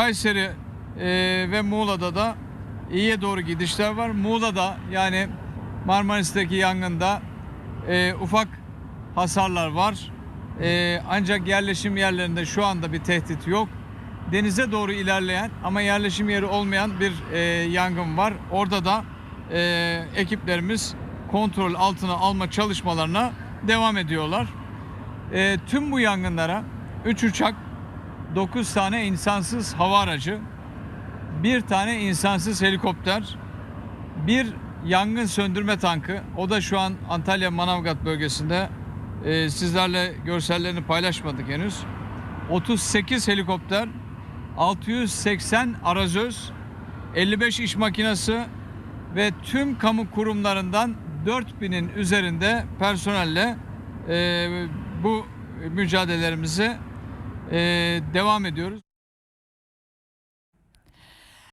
Kayseri e, ve Muğla'da da iyiye doğru gidişler var. Muğla'da yani Marmaris'teki yangında e, ufak hasarlar var. E, ancak yerleşim yerlerinde şu anda bir tehdit yok. Denize doğru ilerleyen ama yerleşim yeri olmayan bir e, yangın var. Orada da e, ekiplerimiz kontrol altına alma çalışmalarına devam ediyorlar. E, tüm bu yangınlara 3 uçak, 9 tane insansız hava aracı, bir tane insansız helikopter, bir yangın söndürme tankı. O da şu an Antalya Manavgat bölgesinde. Ee, sizlerle görsellerini paylaşmadık henüz. 38 helikopter, 680 arazöz, 55 iş makinesi ve tüm kamu kurumlarından 4000'in üzerinde personelle e, bu mücadelelerimize e, devam ediyoruz.